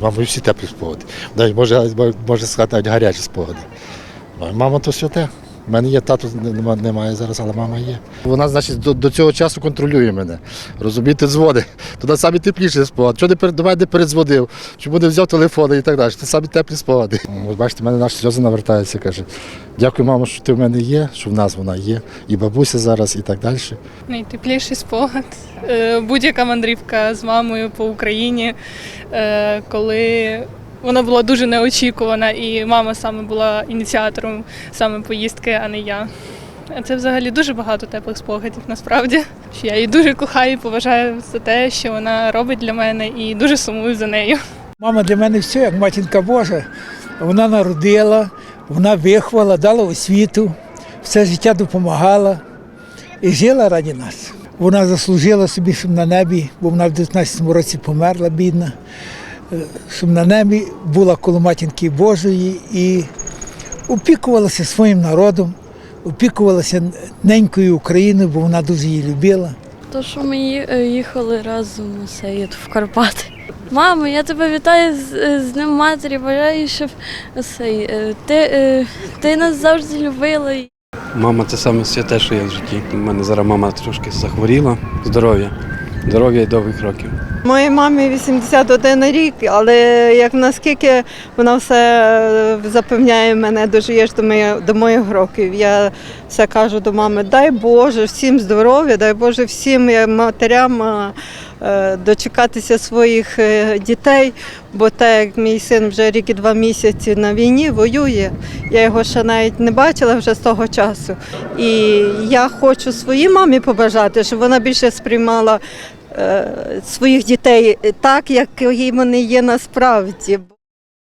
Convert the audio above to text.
Мабуть, всі теплі спогади. Навіть може, може сказати, навіть гарячі спогади. Мама то святе. У мене є тато немає зараз, але мама є. Вона, значить, до, до цього часу контролює мене. Розумієте, дзвони. Туди самі тепліші спогади. Чого не перед- до мене не передзвонив, чому не взяв телефон і так далі. Це самі теплі спогади. Ось бачите, в мене наші сльози навертаються. Каже, дякую, мамо, що ти в мене є, що в нас вона є, і бабуся зараз, і так далі. Найтепліший спогад. Е, Будь-яка мандрівка з мамою по Україні, е, коли вона була дуже неочікувана, і мама саме була ініціатором саме поїздки, а не я. Це взагалі дуже багато теплих спогадів насправді. Я її дуже кохаю і поважаю за те, що вона робить для мене, і дуже сумую за нею. Мама для мене все, як матінка Божа. Вона народила, вона виховала, дала освіту, все життя допомагала і жила раді нас. Вона заслужила собі, щоб на небі, бо вона в 19-му році померла, бідна, щоб на небі була коло матінки Божої і опікувалася своїм народом, опікувалася ненькою Україною, бо вона дуже її любила. То, що ми е, їхали разом це, в Карпати. Мамо, я тебе вітаю з, е, з Днем Матері, бажаю, щоб цей, е, ти, ти нас завжди любила. Мама це саме святе, що є в житті. У мене зараз мама трошки захворіла. Здоров'я. Здоров'я і довгих років. Моїй мамі 81 рік, але як наскільки вона все е, запевняє мене, дожиєш до моїх, до моїх років. Я все кажу до мами, дай Боже, всім здоров'я, дай Боже всім е, матерям е, дочекатися своїх дітей, бо так як мій син вже рік і два місяці на війні воює, я його ще навіть не бачила вже з того часу. І я хочу своїй мамі побажати, щоб вона більше сприймала своїх дітей так, як вони є насправді.